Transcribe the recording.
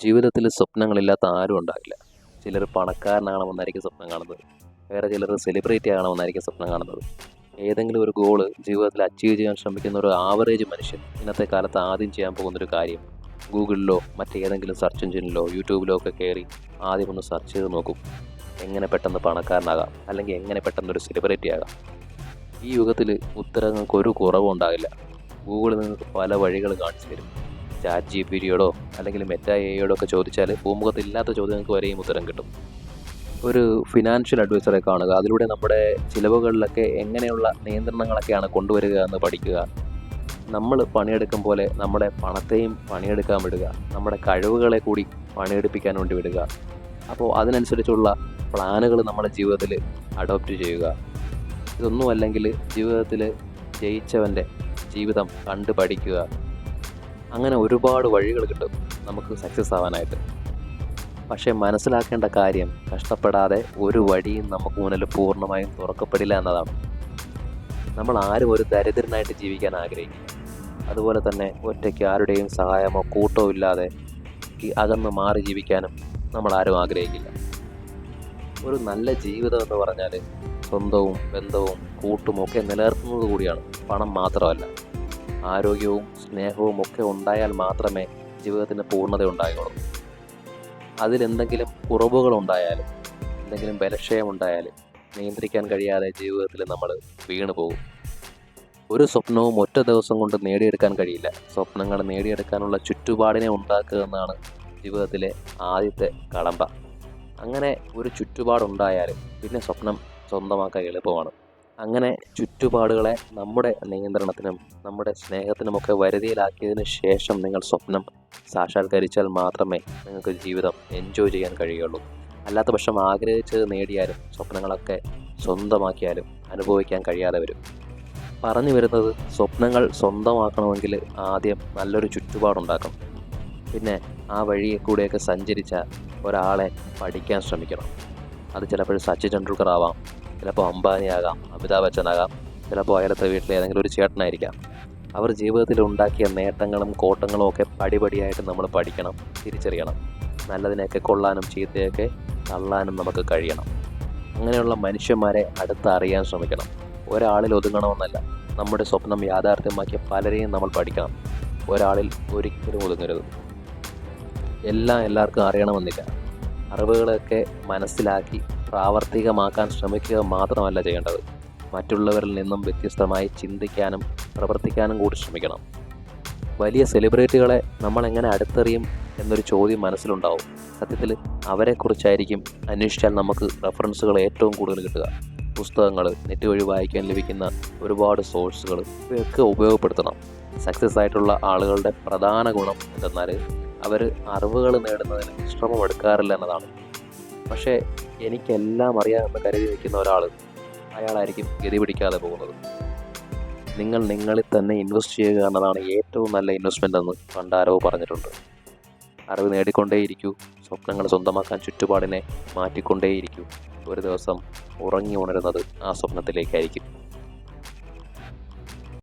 ജീവിതത്തിൽ സ്വപ്നങ്ങളില്ലാത്ത ആരും ഉണ്ടാകില്ല ചിലർ പണക്കാരനാകണമെന്നായിരിക്കും സ്വപ്നം കാണുന്നത്. വേറെ ചിലർ സെലിബ്രിറ്റി ആകണമെന്നായിരിക്കും സ്വപ്നം കാണുന്നത്. ഏതെങ്കിലും ഒരു ഗോൾ ജീവിതത്തിൽ അച്ചീവ് ചെയ്യാൻ ശ്രമിക്കുന്ന ഒരു ആവറേജ് മനുഷ്യൻ ഇന്നത്തെ കാലത്ത് ആദ്യം ചെയ്യാൻ പോകുന്നൊരു കാര്യം ഗൂഗിളിലോ മറ്റേതെങ്കിലും സെർച്ച് എഞ്ചിനിലോ യൂട്യൂബിലോ ഒക്കെ കയറി ആദ്യം ഒന്ന് സെർച്ച് ചെയ്ത് നോക്കും. എങ്ങനെ പെട്ടെന്ന് പണക്കാരനാകാം? അല്ലെങ്കിൽ എങ്ങനെ പെട്ടെന്ന് ഒരു സെലിബ്രിറ്റി ആകാം? ഈ യുഗത്തിൽ ഉത്തരങ്ങൾക്ക് ഒരു കുറവും ഉണ്ടാകില്ല ഗൂഗിളിൽ നിങ്ങൾക്ക് പല വഴികൾ കാണിച്ചു തരും. ചാറ്റ് ജി പി ഡിയോടോ അല്ലെങ്കിൽ മെറ്റ എയോടോ ഒക്കെ ചോദിച്ചാൽ ഭൂമുഖത്തില്ലാത്ത ചോദ്യങ്ങൾക്ക് വരെയും ഉത്തരം കിട്ടും. ഒരു ഫിനാൻഷ്യൽ അഡ്വൈസറെ കാണുക അതിലൂടെ നമ്മുടെ ചിലവുകളിലൊക്കെ എങ്ങനെയുള്ള നിയന്ത്രണങ്ങളൊക്കെയാണ് കൊണ്ടുവരിക എന്ന് പഠിക്കുക. നമ്മൾ പണിയെടുക്കും പോലെ നമ്മുടെ പണത്തെയും പണിയെടുക്കാൻ വിടുക. നമ്മുടെ കഴിവുകളെ കൂടി പണിയെടുപ്പിക്കാൻ വേണ്ടി വിടുക. അപ്പോൾ അതിനനുസരിച്ചുള്ള പ്ലാനുകൾ നമ്മുടെ ജീവിതത്തിൽ അഡോപ്റ്റ് ചെയ്യുക. ഇതൊന്നും അല്ലെങ്കിൽ ജീവിതത്തിൽ ജയിച്ചവന്റെ ജീവിതം കണ്ടു പഠിക്കുക അങ്ങനെ ഒരുപാട് വഴികൾ കിട്ടും നമുക്ക് സക്സസ് ആവാനായിട്ട്. പക്ഷേ മനസ്സിലാക്കേണ്ട കാര്യം കഷ്ടപ്പെടാതെ ഒരു വഴിയും നമുക്ക് മുന്നിൽ പൂർണമായും തുറക്കപ്പെടില്ല എന്നതാണ്. നമ്മൾ ആരും ഒരു ദരിദ്രനായിട്ട് ജീവിക്കാൻ ആഗ്രഹിക്കില്ല. അതുപോലെ തന്നെ ഒറ്റയ്ക്ക് ആരുടെയും സഹായമോ കൂട്ടോ ഇല്ലാതെ അകന്ന് മാറി ജീവിക്കാനും നമ്മൾ ആരും ആഗ്രഹിക്കില്ല. ഒരു നല്ല ജീവിതം എന്ന് പറഞ്ഞാൽ സ്വന്തവും ബന്ധവും കൂട്ടും ഒക്കെ നിലനിർത്തുന്നത് കൂടിയാണ്. പണം മാത്രമല്ല. ആരോഗ്യവും സ്നേഹവും ഒക്കെ ഉണ്ടായാൽ മാത്രമേ ജീവിതത്തിന് പൂർണത ഉണ്ടാകുള്ളൂ അതിലെന്തെങ്കിലും കുറവുകൾ ഉണ്ടായാലും എന്തെങ്കിലും ബലക്ഷയം ഉണ്ടായാലും നിയന്ത്രിക്കാൻ കഴിയാതെ ജീവിതത്തിൽ നമ്മൾ വീണു പോകും. ഒരു സ്വപ്നവും ഒറ്റ ദിവസം കൊണ്ട് നേടിയെടുക്കാൻ കഴിയില്ല. സ്വപ്നങ്ങൾ നേടിയെടുക്കാനുള്ള ചുറ്റുപാടിനെ ഉണ്ടാക്കുക എന്നാണ് ജീവിതത്തിലെ ആദ്യത്തെ കളമ്പ അങ്ങനെ ഒരു ചുറ്റുപാടുണ്ടായാലും പിന്നെ സ്വപ്നം സ്വന്തമാക്കാൻ എളുപ്പമാണ്. അങ്ങനെ ചുറ്റുപാടുകളെ നമ്മുടെ നിയന്ത്രണത്തിനും നമ്മുടെ സ്നേഹത്തിനുമൊക്കെ വരുതിയിലാക്കിയതിന് ശേഷം നിങ്ങൾ സ്വപ്നം സാക്ഷാത്കരിച്ചാൽ മാത്രമേ നിങ്ങൾക്ക് ജീവിതം എൻജോയ് ചെയ്യാൻ കഴിയുള്ളൂ. അല്ലാത്ത പക്ഷം ആഗ്രഹിച്ചത് നേടിയാലും സ്വപ്നങ്ങളൊക്കെ സ്വന്തമാക്കിയാലും അനുഭവിക്കാൻ കഴിയാതെ വരും. പറഞ്ഞു വരുന്നത് സ്വപ്നങ്ങൾ സ്വന്തമാക്കണമെങ്കിൽ ആദ്യം നല്ലൊരു ചുറ്റുപാടുണ്ടാക്കണം. പിന്നെ ആ വഴിയെ കൂടെയൊക്കെ സഞ്ചരിച്ച ഒരാളെ പഠിക്കാൻ ശ്രമിക്കണം. അത് ചിലപ്പോൾ സച്ചിൻ ടെണ്ടുൽക്കർ ആവാം. ചിലപ്പോൾ അംബാനിയാകാം അമിതാഭ് ബച്ചനാകാം ചിലപ്പോൾ അയാളത്തെ വീട്ടിലെ ഏതെങ്കിലും ഒരു ചേട്ടനായിരിക്കാം. അവർ ജീവിതത്തിൽ ഉണ്ടാക്കിയ നേട്ടങ്ങളും കോട്ടങ്ങളും ഒക്കെ പടിപടിയായിട്ട് നമ്മൾ പഠിക്കണം തിരിച്ചറിയണം. നല്ലതിനെയൊക്കെ കൊള്ളാനും ചീത്തയൊക്കെ തള്ളാനും നമുക്ക് കഴിയണം. അങ്ങനെയുള്ള മനുഷ്യന്മാരെ അടുത്ത് അറിയാൻ ശ്രമിക്കണം. ഒരാളിൽ ഒതുങ്ങണമെന്നല്ല നമ്മുടെ സ്വപ്നം യാഥാർത്ഥ്യമാക്കിയ പലരെയും നമ്മൾ പഠിക്കണം. ഒരാളിൽ ഒരിക്കലും ഒതുങ്ങരുത്. എല്ലാം എല്ലാവർക്കും അറിയണമെന്നില്ല. അറിവുകളൊക്കെ മനസ്സിലാക്കി പ്രാവർത്തികമാക്കാൻ ശ്രമിക്കുക മാത്രമല്ല ചെയ്യേണ്ടത്. മറ്റുള്ളവരിൽ നിന്നും വ്യത്യസ്തമായി ചിന്തിക്കാനും പ്രവർത്തിക്കാനും കൂടി ശ്രമിക്കണം. വലിയ സെലിബ്രിറ്റികളെ നമ്മൾ എങ്ങനെ അടുത്തെറിയും എന്നൊരു ചോദ്യം മനസ്സിലുണ്ടാവും. സത്യത്തിൽ അവരെക്കുറിച്ചായിരിക്കും അന്വേഷിച്ചാൽ നമുക്ക് റെഫറൻസുകൾ ഏറ്റവും കൂടുതൽ കിട്ടുക. പുസ്തകങ്ങൾ നെറ്റ് വഴി വായിക്കാൻ ലഭിക്കുന്ന ഒരുപാട് സോഴ്സുകൾ ഇവയൊക്കെ ഉപയോഗപ്പെടുത്തണം. സക്സസ് ആയിട്ടുള്ള ആളുകളുടെ പ്രധാന ഗുണം എന്തെന്നാൽ അവർ അറിവുകൾ നേടുന്നതിന് ശ്രമമെടുക്കാറില്ല എന്നതാണ് പക്ഷേ എനിക്കെല്ലാം അറിയാമെന്ന് കരുതി നിൽക്കുന്ന ഒരാൾ അയാളായിരിക്കും ഗതി പിടിക്കാതെ പോകുന്നത്. നിങ്ങൾ നിങ്ങളിൽ തന്നെ ഇൻവെസ്റ്റ് ചെയ്യുക എന്നതാണ് ഏറ്റവും നല്ല ഇൻവെസ്റ്റ്മെന്റ് എന്ന് പണ്ടാരവ് പറഞ്ഞിട്ടുണ്ട്. അറിവ് നേടിക്കൊണ്ടേയിരിക്കൂ സ്വപ്നങ്ങൾ സ്വന്തമാക്കാൻ ചുറ്റുപാടിനെ മാറ്റിക്കൊണ്ടേയിരിക്കൂ. ഒരു ദിവസം ഉറങ്ങി ഉണരുന്നത് ആ സ്വപ്നത്തിലേക്കായിരിക്കും.